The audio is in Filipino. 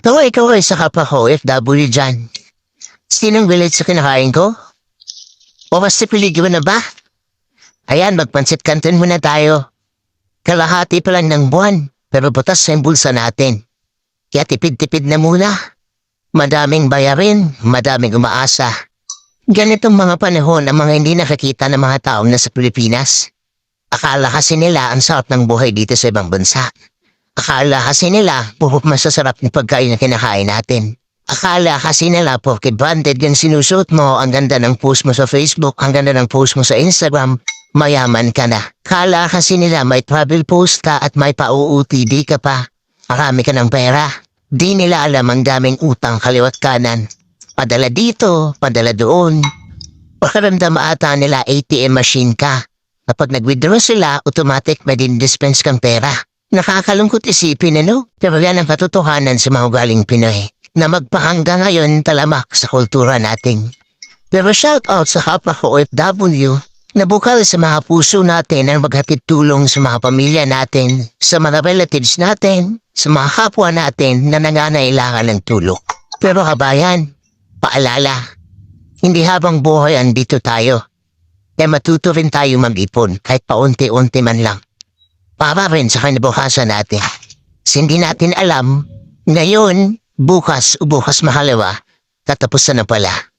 Tawa ikaw ay sa kapwa ko, FW dyan. Sinong bilit sa kinakain ko? O mas peligro na ba? Ayan, magpansit kanton muna tayo. Kalahati pa lang ng buwan, pero butas sa bulsa natin. Kaya tipid-tipid na muna. Madaming bayarin, madaming umaasa. Ganitong mga panahon ang mga hindi nakakita ng mga taong nasa Pilipinas. Akala kasi nila ang sarap ng buhay dito sa ibang bansa. Akala kasi nila pupuk masasarap ng pagkain na kinakain natin. Akala kasi nila porke branded yung sinusuot mo, ang ganda ng post mo sa Facebook, ang ganda ng post mo sa Instagram, mayaman ka na. Kala kasi nila may travel post ka at may pa-OOTD ka pa. Marami ka ng pera. Di nila alam ang daming utang kaliwat kanan. Padala dito, padala doon. Pakaramdam ata nila ATM machine ka. Kapag nag-withdraw sila, automatic may din-dispense kang pera. Nakakalungkot isipin ano? Pero yan ang katotohanan sa mga galing Pinoy na magpahangga ngayon talamak sa kultura natin. Pero shout out sa kapwa OFW na bukal sa mga puso natin ang maghatid tulong sa mga pamilya natin, sa mga relatives natin, sa mga kapwa natin na nangangailangan ng tulong. Pero kabayan, paalala, hindi habang buhay andito tayo. Kaya matuto rin tayo mag-ipon kahit paunti-unti man lang. Para rin sa kinabukasan natin. Kasi hindi natin alam, ngayon, bukas o bukas mahalawa, tatapusan na pala.